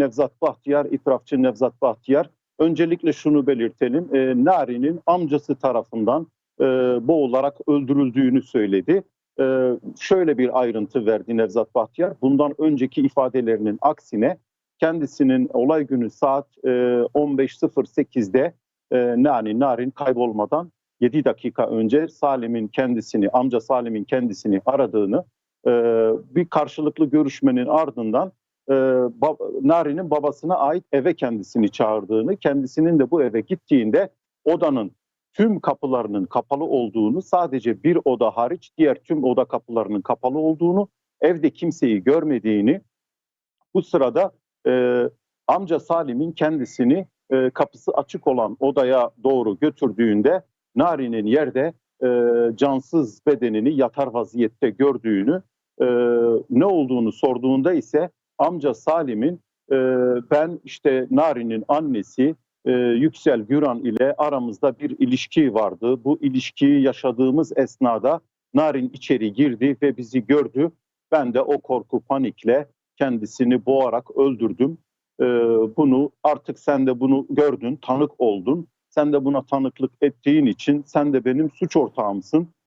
Nevzat Bahtiyar, itirafçı Nevzat Bahtiyar. Öncelikle şunu belirtelim. E, Nari'nin amcası tarafından e, boğularak öldürüldüğünü söyledi. E, şöyle bir ayrıntı verdi Nevzat Bahtiyar. Bundan önceki ifadelerinin aksine kendisinin olay günü saat e, 15.08'de e, Nani, Narin kaybolmadan 7 dakika önce Salim'in kendisini, amca Salim'in kendisini aradığını, e, bir karşılıklı görüşmenin ardından e, bab- Nari'nin babasına ait eve kendisini çağırdığını, kendisinin de bu eve gittiğinde odanın tüm kapılarının kapalı olduğunu, sadece bir oda hariç diğer tüm oda kapılarının kapalı olduğunu, evde kimseyi görmediğini, bu sırada e, amca Salim'in kendisini e, kapısı açık olan odaya doğru götürdüğünde Nari'nin yerde e, cansız bedenini yatar vaziyette gördüğünü, e, ne olduğunu sorduğunda ise amca Salim'in e, ben işte Nari'nin annesi e, Yüksel Güran ile aramızda bir ilişki vardı. Bu ilişkiyi yaşadığımız esnada Narin içeri girdi ve bizi gördü. Ben de o korku panikle kendisini boğarak öldürdüm. Ee, bunu artık sen de bunu gördün, tanık oldun. Sen de buna tanıklık ettiğin için sen de benim suç ortağımsın.